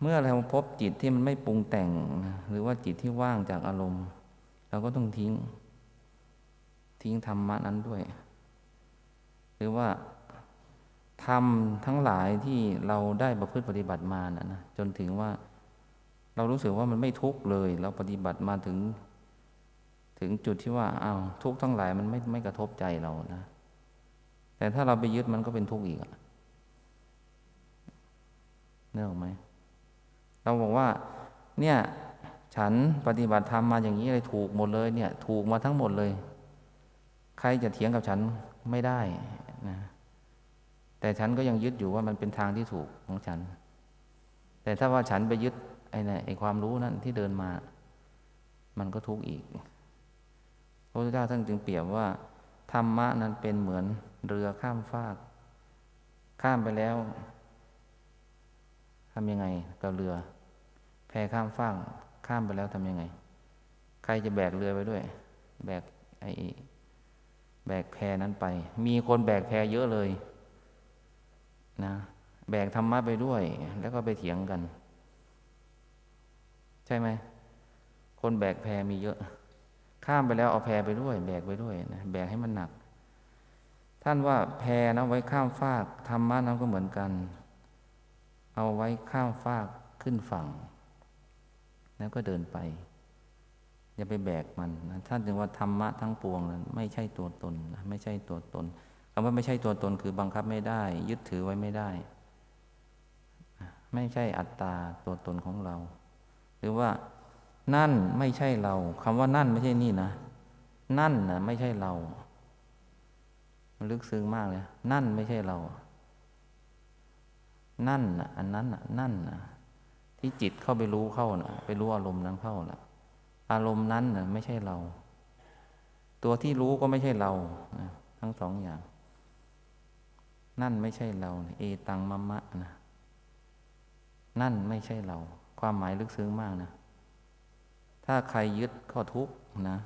เมื่อเราพบจิตที่มันไม่ปรุงแต่ง หรือว่าจิตที่ว่างจากอารมณ์ เราก็ต้องทิ้ง ทิ้งธรรมะนั้นด้วย หรือว่าทำทั้งหลายที่เราได้ประพฤติปฏิบัติมานะนะจนถึงว่า เรารู้สึกว่ามันไม่ทุกข์เลย เราปฏิบัติมาถึง ถึงจุดที่ว่าอ้าวทุกข์ทั้งหลายมันไม่ไม่กระทบใจเรานะแต่ถ้าเราไปยึดมันก็เป็นทุกข์อีกอะเนื้อออไหม เราบอกว่า เนี่ย ฉันปฏิบัติธรรมมาอย่างนี้เลยถูกหมดเลย เนี่ย ถูกมาทั้งหมดเลย ใครจะเถียงกับฉันไม่ได้นะแต่ฉันก็ยังยึดอยู่ว่ามันเป็นทางที่ถูกของฉัน แต่ถ้าว่าฉันไปยึดไอ้นี่ไอ้ความรู้นั้นที่เดินมา มันก็ทุกข์อีก พระพุทธเจ้าท่านจึงเปรียบว่า ธรรมะนั้นเป็นเหมือนเรือข้ามฟาก ข้ามไปแล้วทำยังไงกับเรือ แพข้ามฟากข้ามไปแล้วทำยังไง ใครจะแบกเรือไปด้วย แบกไอ้แบกแพนั้นไป มีคนแบกแพเยอะเลยนะแบกธรรมะไปด้วย แล้วก็ไปเถียงกัน ใช่ไหม คนแบกแพมีเยอะ ข้ามไปแล้วเอาแพไปด้วย แบกไปด้วยนะแบกให้มันหนัก ท่านว่าแพนะไว้ข้ามฟากธรรมะนั้นก็เหมือนกัน เอาไว้ข้ามฟากขึ้นฝั่ง แล้วก็เดินไป อย่าไปแบกมันนะท่านจึงว่าธรรมะทั้งปวงนั้นไม่ใช่ตัวตนนะไม่ใช่ตัวตนคำว่าไม่ใช่ตัวตนคือบังคับไม่ได้ ยึดถือไว้ไม่ได้ ไม่ใช่อัตตาตัวตนของเรา หรือว่านั่นไม่ใช่เราคำว่านั่นไม่ใช่นี่นะ นั่นนะไม่ใช่เรามันลึกซึ้งมากเลย นั่นไม่ใช่เรา นั่นนะอันนั้นนะนั่นนะ ที่จิตเข้าไปรู้เข้านะไปรู้อารมณ์นั้นเข้านะอารมณ์นั้นนะไม่ใช่เรา ตัวที่รู้ก็ไม่ใช่เราทั้งสองอย่าง นั่นไม่ใช่เราเอตังมะมะนะนั่นไม่ใช่เรา ความหมายลึกซึ้งมากนะ ถ้าใครยึดก็ทุกนะ